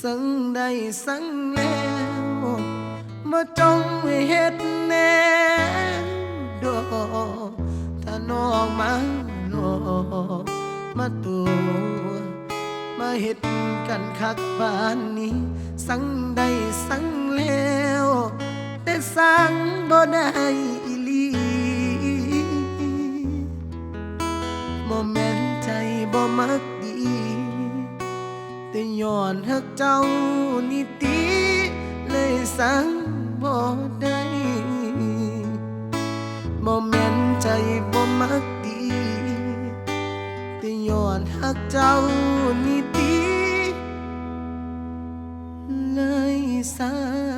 สังได้สังแล้วมาจงให้เฮ็ดแน่ดอกถ้าน้องมาหลอกมาตัวมาเฮ็ดกันคักบ้านนี้ สังได้สังแล้วแต่สังบ่ได้อีลีบ่ แต่ย้อนหักเจ้านี่ติเลยสั่งบ่ได้บ่แม่นใจบ่มักดีแต่ย้อนหักเจ้านี่ติเลยสั่ง